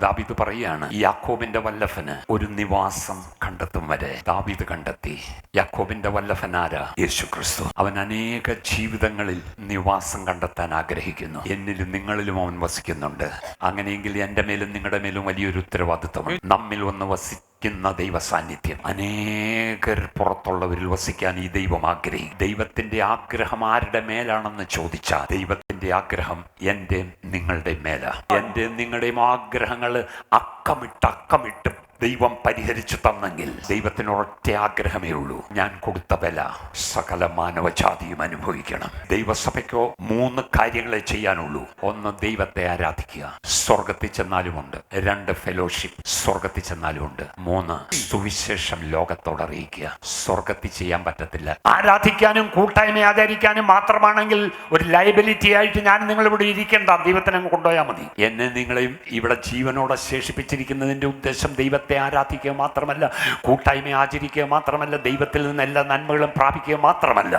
ദാവീദ് പറയാണ് യാക്കോബിന്റെ വല്ലഭന് ഒരു നിവാസം കണ്ടെത്തും വരെ. ദാബിത് കണ്ടെത്തി. യാക്കോബിന്റെ വല്ലഭനാര യേശു ക്രിസ്തു അവൻ അനേക ജീവിതങ്ങളിൽ നിവാസം കണ്ടെത്താൻ ആഗ്രഹിക്കുന്നു. എന്നിലും നിങ്ങളിലും അവൻ വസിക്കുന്നുണ്ട്. അങ്ങനെയെങ്കിൽ എന്റെ മേലും നിങ്ങളുടെ മേലും വലിയൊരു ഉത്തരവാദിത്വം നമ്മിൽ ഒന്ന് വസിക്കുന്ന ദൈവ സാന്നിധ്യം അനേകർ പുറത്തുള്ളവരിൽ വസിക്കാൻ ഈ ദൈവം ആഗ്രഹിക്കും. ദൈവത്തിന്റെ ആഗ്രഹം ആരുടെ മേലാണെന്ന് ചോദിച്ചാൽ ദൈവത്തിന്റെ ആഗ്രഹം എന്റെയും നിങ്ങളുടെ മേല. എന്റെയും നിങ്ങളുടെയും ആഗ്രഹങ്ങൾ അക്കമിട്ട് അക്കമിട്ട് ദൈവം പരിഹരിച്ചു തന്നെങ്കിൽ ദൈവത്തിന് ഒറ്റ ആഗ്രഹമേ ഉള്ളൂ. ഞാൻ കൊടുത്ത വില സകല മാനവജാതിയും അനുഭവിക്കണം. ദൈവസഭയ്ക്കോ മൂന്ന് കാര്യങ്ങളെ ചെയ്യാനുള്ളൂ. ഒന്ന് ദൈവത്തെ ആരാധിക്കുക. സ്വർഗത്തിൽ ചെന്നാലുമുണ്ട് രണ്ട് ഫെലോഷിപ്പ് സ്വർഗത്തിൽ ചെന്നാലുമുണ്ട് മൂന്ന് സുവിശേഷം ലോകത്തോട് അറിയിക്കുക. സ്വർഗത്തിൽ ചെയ്യാൻ പറ്റത്തില്ല. ആരാധിക്കാനും കൂട്ടായ്മ ആചരിക്കാനും മാത്രമാണെങ്കിൽ ഒരു ലൈബിലിറ്റി ആയിട്ട് ഞാൻ നിങ്ങൾ ഇവിടെ ഇരിക്കേണ്ട. ദൈവത്തിനെ കൊണ്ടുപോയാൽ മതി. എന്നെ നിങ്ങളെയും ഇവിടെ ജീവനോടെ ശേഷിപ്പിച്ചിരിക്കുന്നതിന്റെ ഉദ്ദേശം ദൈവത്തെ ആരാധിക്കുക മാത്രമല്ല കൂട്ടായ്മ ആചരിക്കുക മാത്രമല്ല ദൈവത്തിൽ നിന്ന് എല്ലാ നന്മകളും പ്രാപിക്കുക മാത്രമല്ല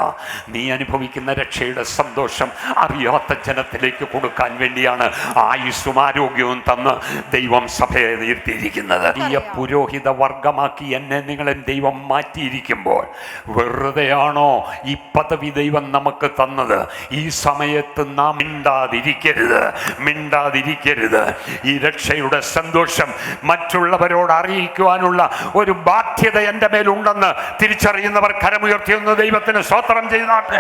നീ അനുഭവിക്കുന്ന രക്ഷയുടെ സന്തോഷം അറിയാത്ത ജനത്തിലേക്ക് കൊടുക്കാൻ വേണ്ടിയാണ് ആയുസ്സും ആരോഗ്യവും തന്ന് ദൈവം സഭയെ നീർത്തിയിരിക്കുന്നത്. ഈ പുരോഹിത വർഗമാക്കി എന്നെ നിങ്ങളെ ദൈവം മാറ്റിയിരിക്കുമ്പോൾ വെറുതെയാണോ ഈ പദവി ദൈവം നമുക്ക് തന്നത്? ഈ സമയത്ത് നാം മിണ്ടാതിരിക്കരുത് മിണ്ടാതിരിക്കരുത്. ഈ രക്ഷയുടെ സന്തോഷം മറ്റുള്ളവരോട് അറിയിക്കുവാനുള്ള ഒരു ബാധ്യത എന്റെ മേലുണ്ടെന്ന് തിരിച്ചറിയുന്നവർ കരമുയർത്തിയൊന്ന് ദൈവത്തിന് സ്വോത്രം ചെയ്താട്ടെ